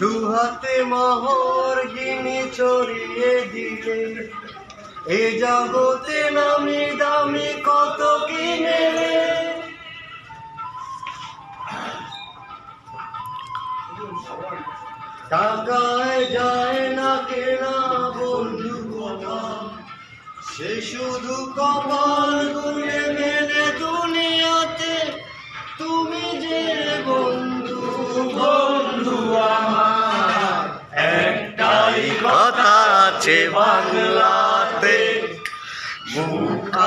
দু হাতে মোহর গিনি চড়িয়ে দিলে। এ জগতে নামি দামি টাকায় যায় না কেনা বন্ধু কথা। সে শুধু কপাল গুনে মেলে দুনিয়াতে। তুমি যে বন্ধু বন্ধু আমার। একটাই কথা আছে বাংলাতে। মুখ